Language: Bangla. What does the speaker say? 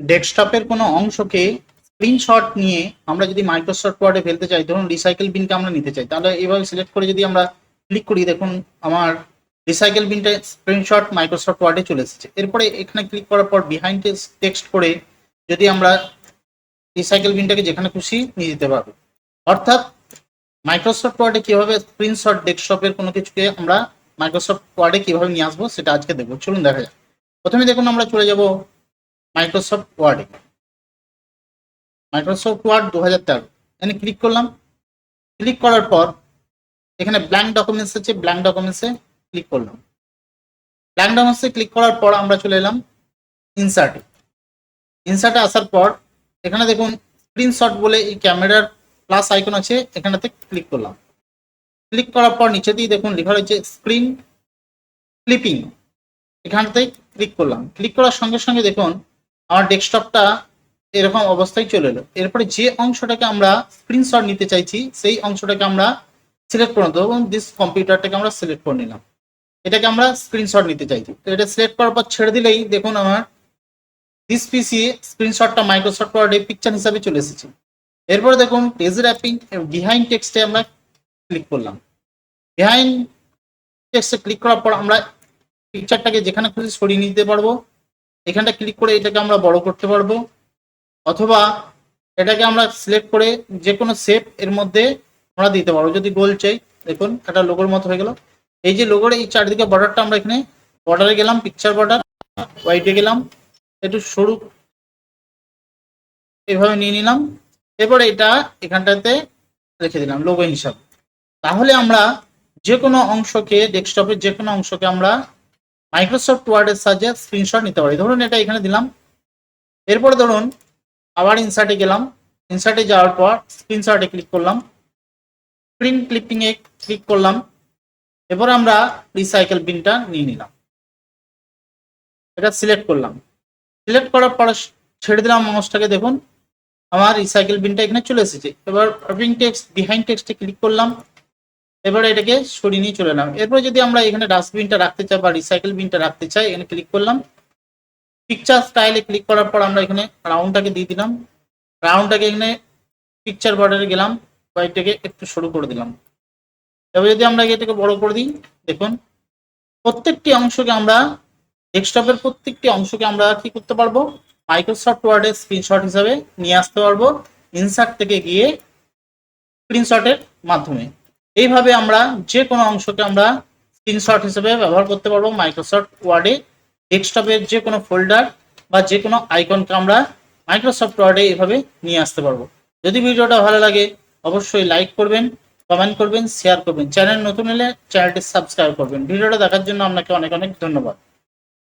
ডেস্কটপের কোনো অংশকে স্ক্রিনশট নিয়ে আমরা যদি মাইক্রোসফট ওয়ার্ডে ফেলতে চাই, ধরুন রিসাইকেল বিনকে আমরা নিতে চাই, তাহলে এভাবে সিলেক্ট করে যদি আমরা ক্লিক করি, দেখুন আমার রিসাইকেল বিনটা স্ক্রিনশট মাইক্রোসফট ওয়ার্ডে চলে এসেছে। এরপরে এখানে ক্লিক করার পর বিহাইন্ড টেক্সট করে যদি আমরা রিসাইকেল বিনটাকে যেখানে খুশি নিয়ে যেতে পারব। অর্থাৎ মাইক্রোসফট ওয়ার্ডে কীভাবে স্ক্রিনশট ডেস্কটপের কোনো কিছুকে আমরা মাইক্রোসফট ওয়ার্ডে কীভাবে নিয়ে আসব, সেটা আজকে দেখব। চলুন দেখা যাক। প্রথমে দেখুন আমরা চলে যাব মাইক্রোসফট ওয়ার্ডে মাইক্রোসফট ওয়ার্ড দু হাজার তেরো। এখানে ক্লিক করলাম। ক্লিক করার পর এখানে ব্ল্যাঙ্ক ডকুমেন্টস আছে ব্ল্যাঙ্ক ডকুমেন্টসে ক্লিক করলাম। ব্ল্যাঙ্ক ডকুমেন্টসে ক্লিক করার পর আমরা চলে এলাম ইনসার্টে ইনসার্টে আসার পর এখানে দেখুন স্ক্রিনশট বলে এই ক্যামেরার প্লাস আইকন আছে, এখানেতে ক্লিক করলাম। ক্লিক করার পর নিচেতেই দেখুন লেখা রয়েছে স্ক্রিন ক্লিপিং এখানটাতে ক্লিক করলাম। ক্লিক করার সঙ্গে সঙ্গে দেখুন আমার ডেস্কটপটা এরকম অবস্থায় চলে এলো। এরপরে যে অংশটাকে আমরা স্ক্রিনশট নিতে চাইছি, সেই অংশটাকে আমরা সিলেক্ট করে দেবো এবং দিস কম্পিউটারটাকে আমরা সিলেক্ট করে নিলাম। এটাকে আমরা স্ক্রিনশট নিতে চাইছি। তো এটা সিলেক্ট করার পর ছেড়ে দিলেই দেখুন আমার দিস পিসি স্ক্রিনশটটা মাইক্রোসফট ওয়ার্ডে পিকচার হিসাবে চলে এসেছে। এরপরে দেখুন পেজ র্যাপিং বিহাইন্ড টেক্সটে আমরা ক্লিক করলাম। বিহাইন্ড টেক্সটে ক্লিক করার পর আমরা পিকচারটাকে যেখানে খুশি সরিয়ে নিতে পারব। এখানটা ক্লিক করে এটাকে আমরা বড় করতে পারব। অথবা এটাকে আমরা সিলেক্ট করে যে কোনো শেপ এর মধ্যে আমরা দিতে পারব। যদি গোল চাই, দেখুন, একটা লোগোর মতো হয়ে গেল। এই যে লোগোর এই চারিদিকে বর্ডারটা আমরা এখানে বর্ডারে গেলাম পিকচার বর্ডার হোয়াইটে গেলাম, একটু সরু এভাবে নিয়ে নিলাম। এরপরে এটা এখানটাতে রেখে দিলাম লোগো হিসাবে। তাহলে আমরা যে কোনো অংশকে ডেস্কটপের যে কোনো অংশকে আমরা মাইক্রোসফট ওয়ার্ডের সাহায্যে স্ক্রিনশট নিতে পারি। ধরুন এটা এখানে দিলাম। এরপরে ধরুন, আবার ইনসার্টে গেলাম। ইনসার্টে যাওয়ার পর স্ক্রিনশটে ক্লিক করলাম। স্ক্রিন ক্লিপিংয়ে ক্লিক করলাম। এরপর আমরা রিসাইকেল বিনটা নিয়ে নিলাম। এটা সিলেক্ট করলাম। সিলেক্ট করার পর ছেড়ে দিলাম মাউসটাকে দেখুন, আমার রিসাইকেল বিনটা এখানে চলে এসেছে। এবার টেক্সট বিহাইন্ড টেক্সটে ক্লিক করলাম। এবারে এটাকে সরিয়ে নিয়ে চলে এলাম। এরপর যদি আমরা এখানে ডাস্টবিনটা রাখতে চাই বা রিসাইকেল বিনটা রাখতে চাই, এখানে ক্লিক করলাম। পিকচার স্টাইলে ক্লিক করার পর আমরা এখানে রাউন্ডটাকে দিয়ে দিলাম। রাউন্ডটাকে এখানে পিকচার বর্ডারে গেলাম বা এটাকে একটু সরু করে দিলাম। এবার যদি আমরা এটাকে বড় করে দিই, দেখুন, প্রত্যেকটি অংশকে আমরা ডেস্কটপের প্রত্যেকটি অংশকে আমরা কি করতে পারব? মাইক্রোসফট ওয়ার্ডের স্ক্রিনশট হিসাবে নিয়ে আসতে পারব। ইনসার্ট থেকে গিয়ে স্ক্রিনশটের মাধ্যমে। এইভাবে আমরা যে কোনো অংশকে আমরা স্ক্রিনশট হিসেবে ব্যবহার করতে পারব মাইক্রোসফট ওয়ার্ডে ডেস্কটপের যে কোনো ফোল্ডার বা যে কোনো আইকনকে আমরা মাইক্রোসফট ওয়ার্ডে এভাবে নিয়ে আসতে পারব। যদি ভিডিওটা ভালো লাগে, অবশ্যই লাইক করবেন কমেন্ট করবেন শেয়ার করবেন। চ্যানেল নতুন হলে চ্যানেলটি সাবস্ক্রাইব করবেন। ভিডিওটা দেখার জন্য আপনাকে অনেক অনেক ধন্যবাদ।